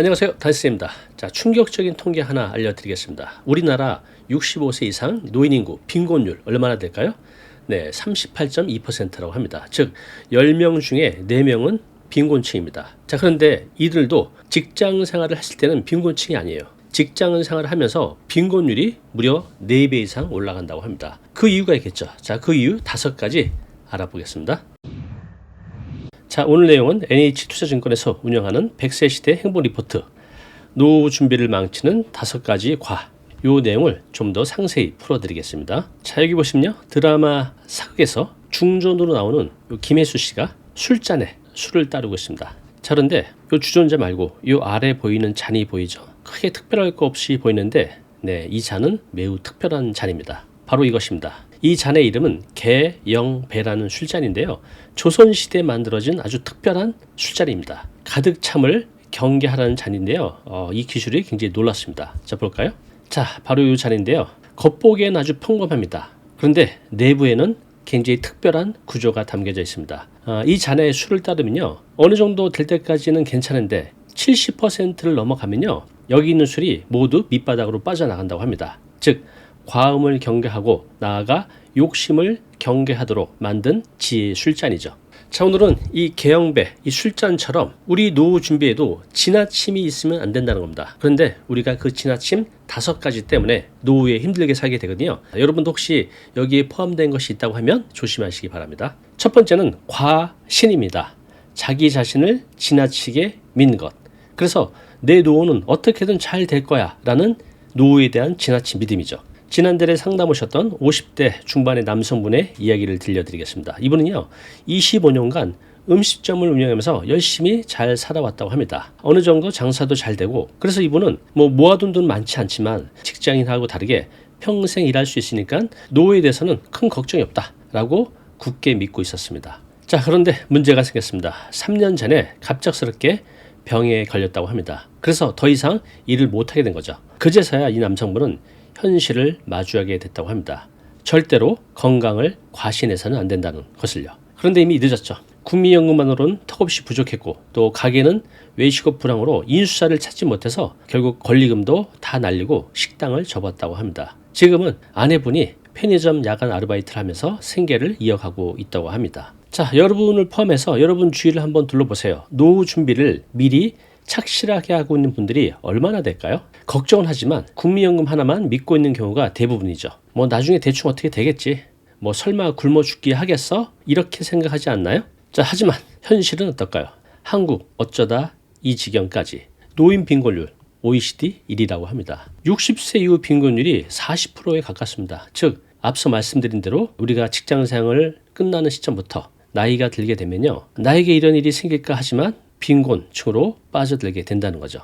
안녕하세요. 다이스입니다. 자, 충격적인 통계 하나 알려드리겠습니다. 우리나라 65세 이상 노인 인구 빈곤율 얼마나 될까요? 네, 38.2%라고 합니다. 즉, 10명 중에 4명은 빈곤층입니다. 자, 그런데 이들도 직장 생활을 했을 때는 빈곤층이 아니에요. 직장 생활을 하면서 빈곤율이 무려 4배 이상 올라간다고 합니다. 그 이유가 있겠죠. 자, 그 이유 다섯 가지 알아보겠습니다. 자, 오늘 내용은 NH투자증권에서 운영하는 100세 시대 행복 리포트 노후 준비를 망치는 다섯 가지 과. 요 내용을 좀 더 상세히 풀어드리겠습니다. 자, 여기 보시면요. 드라마 사극에서 중전으로 나오는 요 김혜수 씨가 술잔에 술을 따르고 있습니다. 자, 그런데 요 주전자 말고 요 아래 보이는 잔이 보이죠. 크게 특별할 거 없이 보이는데 네, 이 잔은 매우 특별한 잔입니다. 바로 이것입니다. 이 잔의 이름은 개영배라는 술잔인데요. 조선시대에 만들어진 아주 특별한 술잔입니다. 가득 참을 경계하라는 잔인데요. 어, 이 기술이 굉장히 놀랐습니다. 자, 볼까요? 자, 바로 이 잔인데요. 겉보기엔 아주 평범합니다. 그런데 내부에는 굉장히 특별한 구조가 담겨져 있습니다. 어, 이 잔에 술을 따르면요. 어느 정도 될 때까지는 괜찮은데 70%를 넘어가면요. 여기 있는 술이 모두 밑바닥으로 빠져나간다고 합니다. 즉, 과음을 경계하고 나아가 욕심을 경계하도록 만든 지혜의 술잔이죠. 자, 오늘은 이 개영배, 이 술잔처럼 우리 노후 준비에도 지나침이 있으면 안 된다는 겁니다. 그런데 우리가 그 지나침 다섯 가지 때문에 노후에 힘들게 살게 되거든요. 여러분도 혹시 여기에 포함된 것이 있다고 하면 조심하시기 바랍니다. 첫 번째는 과신입니다. 자기 자신을 지나치게 믿는 것. 그래서 내 노후는 어떻게든 잘 될 거야 라는 노후에 대한 지나친 믿음이죠. 지난달에 상담 오셨던 50대 중반의 남성분의 이야기를 들려드리겠습니다. 이분은요, 25년간 음식점을 운영하면서 열심히 잘 살아왔다고 합니다. 어느 정도 장사도 잘 되고, 그래서 이분은 뭐 모아둔 돈 많지 않지만 직장인하고 다르게 평생 일할 수 있으니까 노후에 대해서는 큰 걱정이 없다 라고 굳게 믿고 있었습니다. 자, 그런데 문제가 생겼습니다. 3년 전에 갑작스럽게 병에 걸렸다고 합니다. 그래서 더 이상 일을 못하게 된 거죠. 그제서야 이 남성분은 현실을 마주하게 됐다고 합니다. 절대로 건강을 과신해서는 안 된다는 것을요. 그런데 이미 늦었죠. 국민연금만으로는 턱없이 부족했고 또 가게는 외식업 불황으로 인수사를 찾지 못해서 결국 권리금도 다 날리고 식당을 접었다고 합니다. 지금은 아내분이 편의점 야간 아르바이트를 하면서 생계를 이어가고 있다고 합니다. 자, 여러분을 포함해서 여러분 주위를 한번 둘러보세요. 노후 준비를 미리 착실하게 하고 있는 분들이 얼마나 될까요? 걱정은 하지만 국민연금 하나만 믿고 있는 경우가 대부분이죠. 뭐 나중에 대충 어떻게 되겠지. 뭐 설마 굶어 죽기 하겠어? 이렇게 생각하지 않나요? 자, 하지만 현실은 어떨까요? 한국 어쩌다 이 지경까지 노인 빈곤율 OECD 1위라고 합니다. 60세 이후 빈곤율이 40%에 가깝습니다. 즉 앞서 말씀드린 대로 우리가 직장 생활을 끝나는 시점부터 나이가 들게 되면요. 나에게 이런 일이 생길까 하지만 빈곤층으로 빠져들게 된다는 거죠.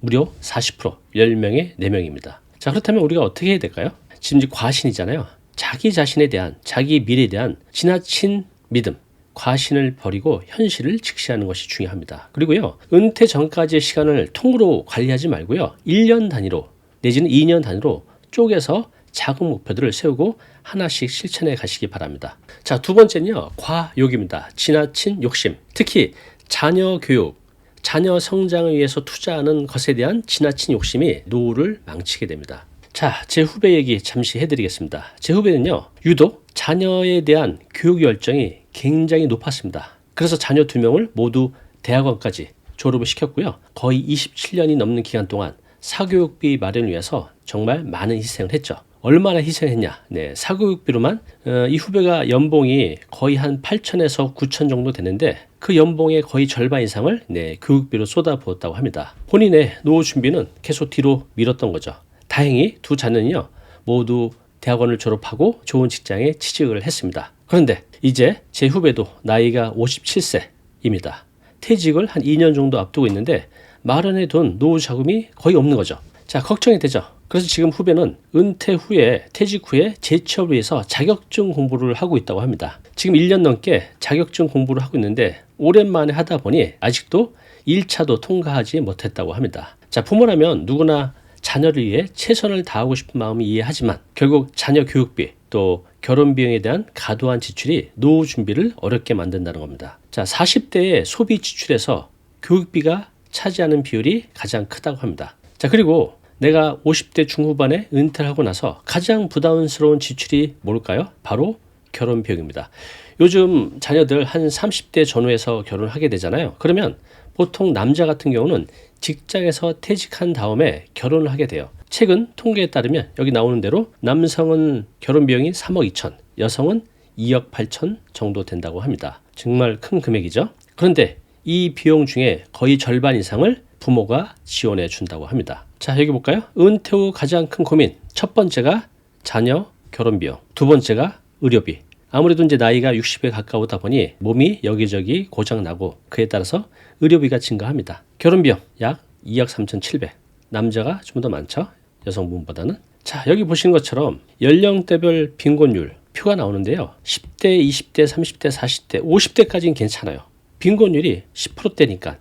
무려 40% 10명에 4명입니다. 자 그렇다면 우리가 어떻게 해야 될까요? 지금 이제 과신이잖아요. 자기 자신에 대한 자기 미래에 대한 지나친 믿음 과신을 버리고 현실을 직시하는 것이 중요합니다. 그리고요, 은퇴 전까지의 시간을 통으로 관리하지 말고요, 1년 단위로 내지는 2년 단위로 쪼개서 작은 목표들을 세우고 하나씩 실천해 가시기 바랍니다. 자, 두 번째는요, 과욕입니다. 지나친 욕심. 특히 자녀 교육, 자녀 성장을 위해서 투자하는 것에 대한 지나친 욕심이 노후를 망치게 됩니다. 자, 제 후배 얘기 잠시 해드리겠습니다. 제 후배는요, 유독 자녀에 대한 교육 열정이 굉장히 높았습니다. 그래서 자녀 두 명을 모두 대학원까지 졸업을 시켰고요. 거의 27년이 넘는 기간 동안 사교육비 마련을 위해서 정말 많은 희생을 했죠. 얼마나 희생했냐? 네, 사교육비로만 어, 이 후배가 연봉이 거의 한 8천에서 9천 정도 되는데 그 연봉의 거의 절반 이상을 네, 교육비로 쏟아부었다고 합니다. 본인의 노후 준비는 계속 뒤로 미뤘던 거죠. 다행히 두 자녀는요 모두 대학원을 졸업하고 좋은 직장에 취직을 했습니다. 그런데 이제 제 후배도 나이가 57세입니다. 퇴직을 한 2년 정도 앞두고 있는데 마련해 둔 노후 자금이 거의 없는 거죠. 자, 걱정이 되죠. 그래서 지금 후배는 은퇴 후에 퇴직 후에 재취업을 위해서 자격증 공부를 하고 있다고 합니다. 지금 1년 넘게 자격증 공부를 하고 있는데 오랜만에 하다 보니 아직도 1차도 통과하지 못했다고 합니다. 자, 부모라면 누구나 자녀를 위해 최선을 다하고 싶은 마음이 이해하지만 결국 자녀 교육비 또 결혼 비용에 대한 과도한 지출이 노후 준비를 어렵게 만든다는 겁니다. 자, 40대의 소비 지출에서 교육비가 차지하는 비율이 가장 크다고 합니다. 자, 그리고 내가 50대 중후반에 은퇴를 하고 나서 가장 부담스러운 지출이 뭘까요? 바로 결혼 비용입니다. 요즘 자녀들 한 30대 전후에서 결혼을 하게 되잖아요. 그러면 보통 남자 같은 경우는 직장에서 퇴직한 다음에 결혼을 하게 돼요. 최근 통계에 따르면 여기 나오는 대로 남성은 결혼 비용이 3억 2천, 여성은 2억 8천 정도 된다고 합니다. 정말 큰 금액이죠. 그런데 이 비용 중에 거의 절반 이상을 부모가 지원해 준다고 합니다. 자, 여기 볼까요? 은퇴 후 가장 큰 고민. 첫 번째가 자녀 결혼 비용. 두 번째가 의료비. 아무래도 이제 나이가 60에 가까우다 보니 몸이 여기저기 고장 나고 그에 따라서 의료비가 증가합니다. 결혼 비용 약 2억 3,700. 남자가 좀 더 많죠? 여성분보다는. 자, 여기 보시는 것처럼 연령대별 빈곤율 표가 나오는데요. 10대, 20대, 30대, 40대, 50대까지는 괜찮아요. 빈곤율이 10%대니까.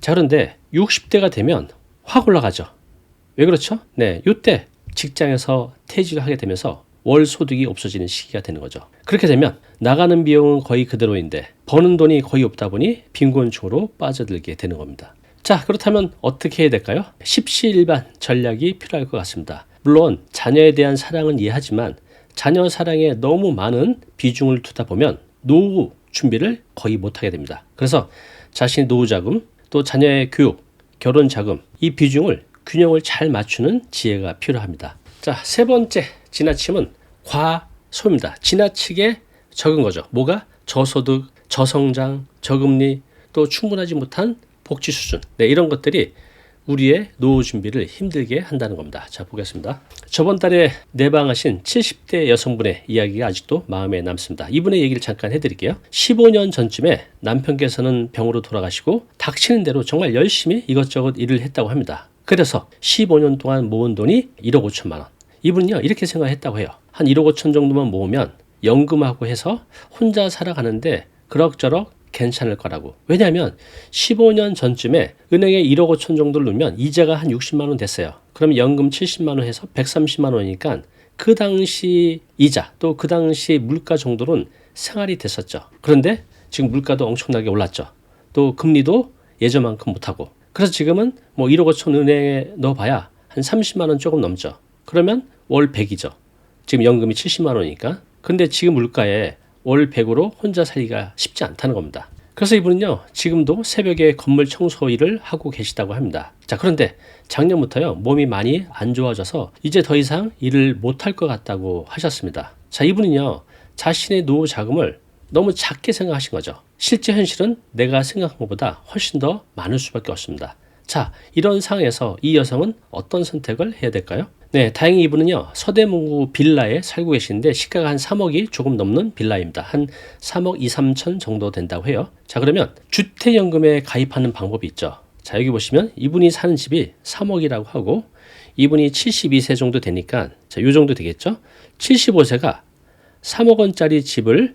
자, 그런데 60대가 되면 확 올라가죠. 왜 그렇죠? 네, 이때 직장에서 퇴직을 하게 되면서 월 소득이 없어지는 시기가 되는 거죠. 그렇게 되면 나가는 비용은 거의 그대로인데 버는 돈이 거의 없다 보니 빈곤층으로 빠져들게 되는 겁니다. 자, 그렇다면 어떻게 해야 될까요? 십시일반 전략이 필요할 것 같습니다. 물론 자녀에 대한 사랑은 이해하지만 자녀 사랑에 너무 많은 비중을 두다 보면 노후 준비를 거의 못하게 됩니다. 그래서 자신의 노후 자금, 또 자녀의 교육, 결혼 자금 이 비중을 균형을 잘 맞추는 지혜가 필요합니다. 자, 세 번째 지나침은 과소입니다. 지나치게 적은 거죠. 뭐가? 저소득, 저성장, 저금리, 또 충분하지 못한 복지 수준. 네, 이런 것들이 우리의 노후 준비를 힘들게 한다는 겁니다. 자, 보겠습니다. 저번 달에 내방하신 70대 여성분의 이야기가 아직도 마음에 남습니다. 이분의 얘기를 잠깐 해드릴게요. 15년 전쯤에 남편께서는 병으로 돌아가시고 닥치는 대로 정말 열심히 이것저것 일을 했다고 합니다. 그래서 15년 동안 모은 돈이 1억 5천만 원. 이분은요, 이렇게 생각했다고 해요. 한 1억 5천 정도만 모으면 연금하고 해서 혼자 살아가는데 그럭저럭 괜찮을 거라고. 왜냐하면 15년 전쯤에 은행에 1억 5천 정도를 넣으면 이자가 한 60만 원 됐어요. 그럼 연금 70만 원 해서 130만 원이니까 그 당시 이자 또 그 당시 물가 정도는 생활이 됐었죠. 그런데 지금 물가도 엄청나게 올랐죠. 또 금리도 예전만큼 못하고. 그래서 지금은 뭐 1억 5천 은행에 넣어봐야 한 30만 원 조금 넘죠. 그러면 월 100이죠. 지금 연금이 70만 원이니까. 근데 지금 물가에 월 100으로 혼자 살기가 쉽지 않다는 겁니다. 그래서 이분은요, 지금도 새벽에 건물 청소 일을 하고 계시다고 합니다. 자, 그런데 작년부터요, 몸이 많이 안 좋아져서 이제 더 이상 일을 못할 것 같다고 하셨습니다. 자, 이분은요, 자신의 노후 자금을 너무 작게 생각하신 거죠. 실제 현실은 내가 생각한 것보다 훨씬 더 많을 수밖에 없습니다. 자, 이런 상황에서 이 여성은 어떤 선택을 해야 될까요? 네, 다행히 이분은요, 서대문구 빌라에 살고 계시는데 시가가 한 3억이 조금 넘는 빌라입니다. 한 3억 2, 3천 정도 된다고 해요. 자, 그러면 주택연금에 가입하는 방법이 있죠. 자, 여기 보시면 이분이 사는 집이 3억이라고 하고 이분이 72세 정도 되니까 자, 요 정도 되겠죠? 75세가 3억 원짜리 집을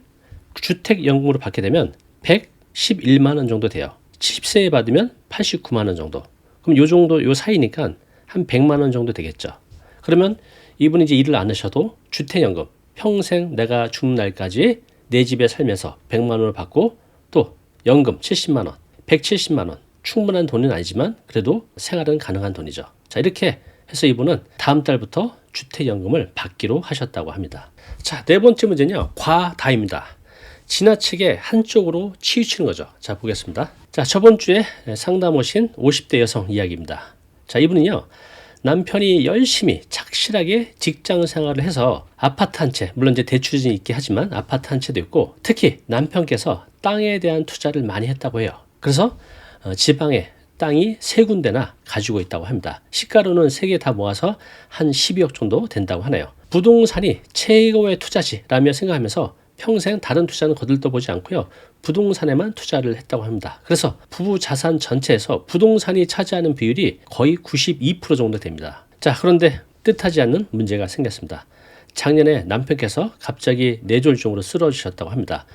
주택연금으로 받게 되면 111만 원 정도 돼요. 70세에 받으면 89만 원 정도. 그럼 요 정도 요 사이니까 한 100만 원 정도 되겠죠. 그러면 이분이 이제 일을 안 하셔도 주택연금 평생 내가 죽는 날까지 내 집에 살면서 100만 원을 받고 또 연금 70만 원, 170만 원 충분한 돈은 아니지만 그래도 생활은 가능한 돈이죠. 자 이렇게 해서 이분은 다음 달부터 주택연금을 받기로 하셨다고 합니다. 자 네 번째 문제는요 과다입니다. 지나치게 한쪽으로 치우치는 거죠. 자 보겠습니다. 자 저번 주에 상담 오신 50대 여성 이야기입니다. 자 이분은요 남편이 열심히 착실하게 직장 생활을 해서 아파트 한 채, 물론 이제 대출이 있긴 하지만 아파트 한 채도 있고 특히 남편께서 땅에 대한 투자를 많이 했다고 해요. 그래서 어, 지방에 땅이 세 군데나 가지고 있다고 합니다. 시가로는 세 개 다 모아서 한 12억 정도 된다고 하네요. 부동산이 최고의 투자지라며 생각하면서 평생 다른 투자는 거들떠보지 않고요. 부동산에만 투자를 했다고 합니다. 그래서 부부 자산 전체에서 부동산이 차지하는 비율이 거의 92% 정도 됩니다. 자, 그런데 뜻하지 않는 문제가 생겼습니다. 작년에 남편께서 갑자기 뇌졸중으로 쓰러지셨다고 합니다.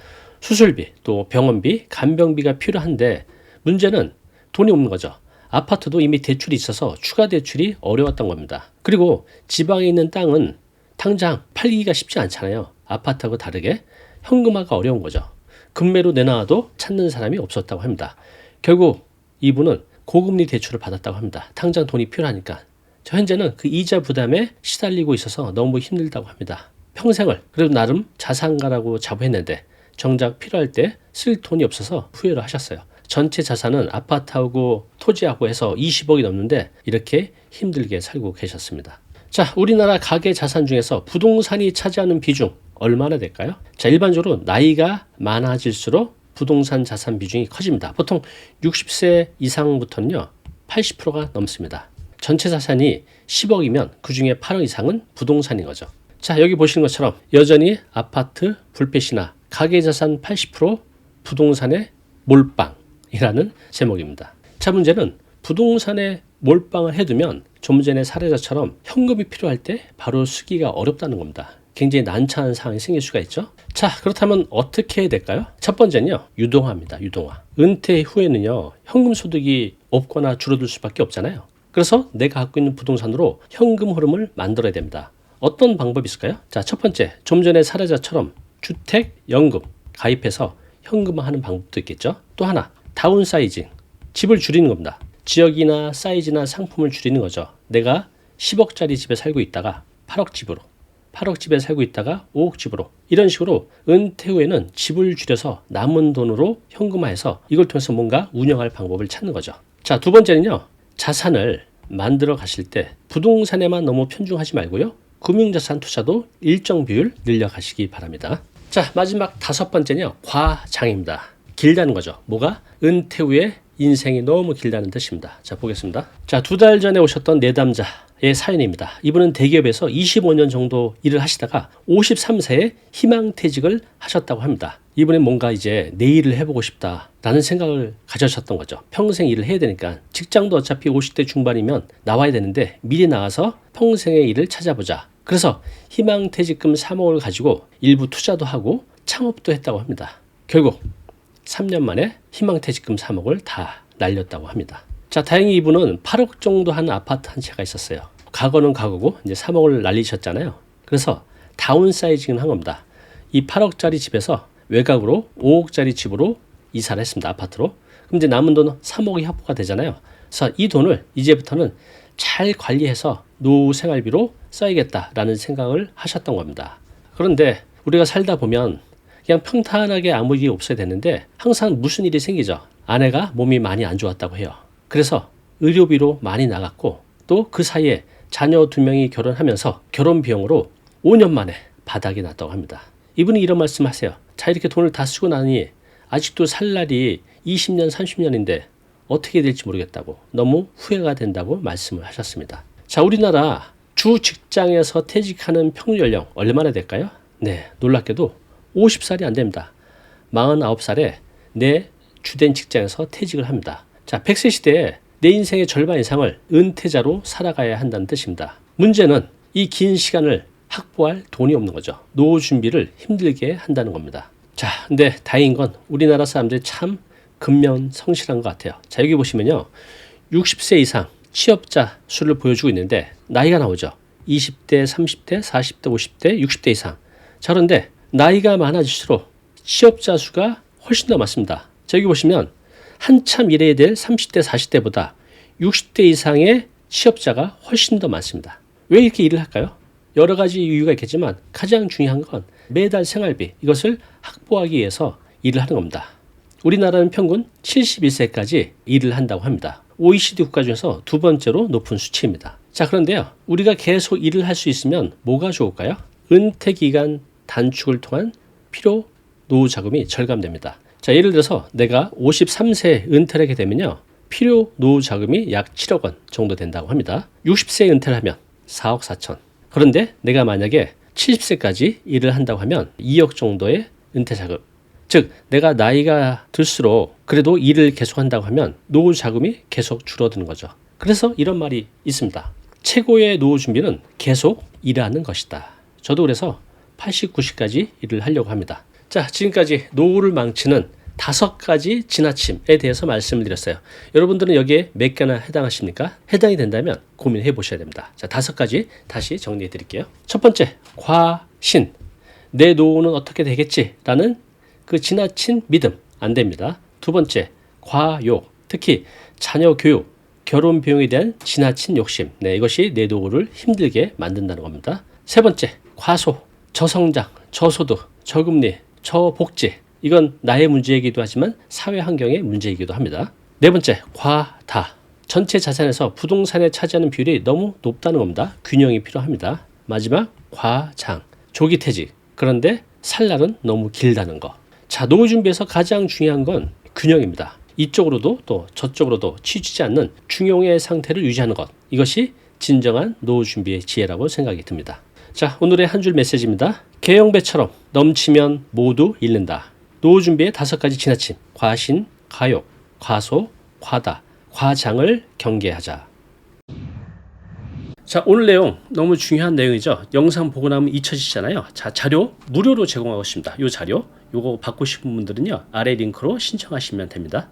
수술비, 또 병원비, 간병비가 필요한데 문제는 돈이 없는 거죠. 아파트도 이미 대출이 있어서 추가 대출이 어려웠던 겁니다. 그리고 지방에 있는 땅은 당장 팔기가 쉽지 않잖아요. 아파트하고 다르게 현금화가 어려운 거죠. 금매로 내놔도 찾는 사람이 없었다고 합니다. 결국 이분은 고금리 대출을 받았다고 합니다. 당장 돈이 필요하니까. 저 현재는 그 이자 부담에 시달리고 있어서 너무 힘들다고 합니다. 평생을 그래도 나름 자산가라고 자부했는데 정작 필요할 때 쓸 돈이 없어서 후회를 하셨어요. 전체 자산은 아파트하고 토지하고 해서 20억이 넘는데 이렇게 힘들게 살고 계셨습니다. 자, 우리나라 가계 자산 중에서 부동산이 차지하는 비중 얼마나 될까요? 자, 일반적으로 나이가 많아질수록 부동산 자산 비중이 커집니다. 보통 60세 이상부터는요, 80%가 넘습니다. 전체 자산이 10억이면 그 중에 8억 이상은 부동산인 거죠. 자, 여기 보시는 것처럼 여전히 아파트 불패시나 가계 자산 80% 부동산의 몰빵이라는 제목입니다. 자, 문제는 부동산에 몰빵을 해두면 좀 전에 사례자처럼 현금이 필요할 때 바로 쓰기가 어렵다는 겁니다. 굉장히 난처한 상황이 생길 수가 있죠. 자, 그렇다면 어떻게 해야 될까요? 첫 번째는요, 유동화입니다. 유동화. 은퇴 후에는요, 현금 소득이 없거나 줄어들 수밖에 없잖아요. 그래서 내가 갖고 있는 부동산으로 현금 흐름을 만들어야 됩니다. 어떤 방법이 있을까요? 자, 첫 번째, 좀 전에 사례자처럼 주택, 연금 가입해서 현금화하는 방법도 있겠죠. 또 하나, 다운사이징, 집을 줄이는 겁니다. 지역이나 사이즈나 상품을 줄이는 거죠. 내가 10억짜리 집에 살고 있다가 8억 집으로, 8억 집에 살고 있다가 5억 집으로 이런 식으로 은퇴 후에는 집을 줄여서 남은 돈으로 현금화해서 이걸 통해서 뭔가 운영할 방법을 찾는 거죠. 자, 두 번째는요. 자산을 만들어 가실 때 부동산에만 너무 편중하지 말고요. 금융자산 투자도 일정 비율 늘려가시기 바랍니다. 자, 마지막 다섯 번째는요. 과장입니다. 길다는 거죠. 뭐가? 은퇴 후에 인생이 너무 길다는 뜻입니다. 자, 보겠습니다. 자, 두 달 전에 오셨던 내담자의 사연입니다. 이분은 대기업에서 25년 정도 일을 하시다가 53세에 희망퇴직을 하셨다고 합니다. 이분은 뭔가 이제 내 일을 해보고 싶다라는 생각을 가져셨던 거죠. 평생 일을 해야 되니까 직장도 어차피 50대 중반이면 나와야 되는데 미리 나와서 평생의 일을 찾아보자. 그래서 희망퇴직금 3억을 가지고 일부 투자도 하고 창업도 했다고 합니다. 결국 3년 만에 희망퇴직금 3억을 다 날렸다고 합니다. 자, 다행히 이분은 8억 정도 한 아파트 한 채가 있었어요. 과거는 과거고 이제 3억을 날리셨잖아요. 그래서 다운사이징을 한 겁니다. 이 8억짜리 집에서 외곽으로 5억짜리 집으로 이사를 했습니다. 아파트로. 그럼 이제 남은 돈 3억이 확보가 되잖아요. 그래서 이 돈을 이제부터는 잘 관리해서 노후 생활비로 써야겠다라는 생각을 하셨던 겁니다. 그런데 우리가 살다 보면 그냥 평탄하게 아무 일이 없어야 되는데 항상 무슨 일이 생기죠. 아내가 몸이 많이 안 좋았다고 해요. 그래서 의료비로 많이 나갔고 또 그 사이에 자녀 두 명이 결혼하면서 결혼 비용으로 5년 만에 바닥이 났다고 합니다. 이분이 이런 말씀 하세요. 자, 이렇게 돈을 다 쓰고 나니 아직도 살 날이 20년, 30년인데 어떻게 될지 모르겠다고 너무 후회가 된다고 말씀을 하셨습니다. 자, 우리나라 주 직장에서 퇴직하는 평균 연령 얼마나 될까요? 네, 놀랍게도 50살이 안 됩니다. 49살에 내 주된 직장에서 퇴직을 합니다. 자, 100세 시대에 내 인생의 절반 이상을 은퇴자로 살아가야 한다는 뜻입니다. 문제는 이 긴 시간을 확보할 돈이 없는 거죠. 노후 준비를 힘들게 한다는 겁니다. 자, 근데 다행인 건 우리나라 사람들이 참 근면 성실한 것 같아요. 자, 여기 보시면요. 60세 이상 취업자 수를 보여주고 있는데 나이가 나오죠. 20대, 30대, 40대, 50대, 60대 이상. 자, 그런데 나이가 많아질수록 취업자 수가 훨씬 더 많습니다. 자, 여기 보시면 한참 일해야 될 30대, 40대보다 60대 이상의 취업자가 훨씬 더 많습니다. 왜 이렇게 일을 할까요? 여러 가지 이유가 있겠지만 가장 중요한 건 매달 생활비 이것을 확보하기 위해서 일을 하는 겁니다. 우리나라는 평균 71세까지 일을 한다고 합니다. OECD 국가 중에서 두 번째로 높은 수치입니다. 자, 그런데요. 우리가 계속 일을 할 수 있으면 뭐가 좋을까요? 은퇴 기간 단축을 통한 필요 노후 자금이 절감됩니다. 자, 예를 들어서 내가 53세 은퇴를 하게 되면요. 필요 노후 자금이 약 7억 원 정도 된다고 합니다. 60세 은퇴를 하면 4억 4천. 그런데 내가 만약에 70세까지 일을 한다고 하면 2억 정도의 은퇴 자금. 즉, 내가 나이가 들수록 그래도 일을 계속 한다고 하면 노후 자금이 계속 줄어드는 거죠. 그래서 이런 말이 있습니다. 최고의 노후 준비는 계속 일하는 것이다. 저도 그래서 80, 90까지 일을 하려고 합니다. 자, 지금까지 노후를 망치는 다섯 가지 지나침에 대해서 말씀을 드렸어요. 여러분들은 여기에 몇 개나 해당하십니까? 해당이 된다면 고민해 보셔야 됩니다. 자, 다섯 가지 다시 정리해 드릴게요. 첫 번째, 과신. 내 노후는 어떻게 되겠지? 라는 그 지나친 믿음. 안 됩니다. 두 번째, 과욕. 특히 자녀 교육, 결혼 비용에 대한 지나친 욕심. 네, 이것이 내 노후를 힘들게 만든다는 겁니다. 세 번째, 과소, 저성장, 저소득, 저금리, 저복지. 이건 나의 문제이기도 하지만 사회 환경의 문제이기도 합니다. 네 번째, 과다. 전체 자산에서 부동산에 차지하는 비율이 너무 높다는 겁니다. 균형이 필요합니다. 마지막, 과장. 조기 퇴직. 그런데 살 날은 너무 길다는 거. 자, 노후 준비에서 가장 중요한 건 균형입니다. 이쪽으로도 또 저쪽으로도 치우치지 않는 중용의 상태를 유지하는 것. 이것이 진정한 노후 준비의 지혜라고 생각이 듭니다. 자, 오늘의 한 줄 메시지입니다. 개영배처럼 넘치면 모두 잃는다. 노후 준비의 다섯 가지 지나침. 과신, 가욕, 과소, 과다, 과장을 경계하자. 자, 오늘 내용 너무 중요한 내용이죠. 영상 보고 나면 잊혀지잖아요. 자, 자료 무료로 제공하고 있습니다. 이 자료, 요거 받고 싶은 분들은요. 아래 링크로 신청하시면 됩니다.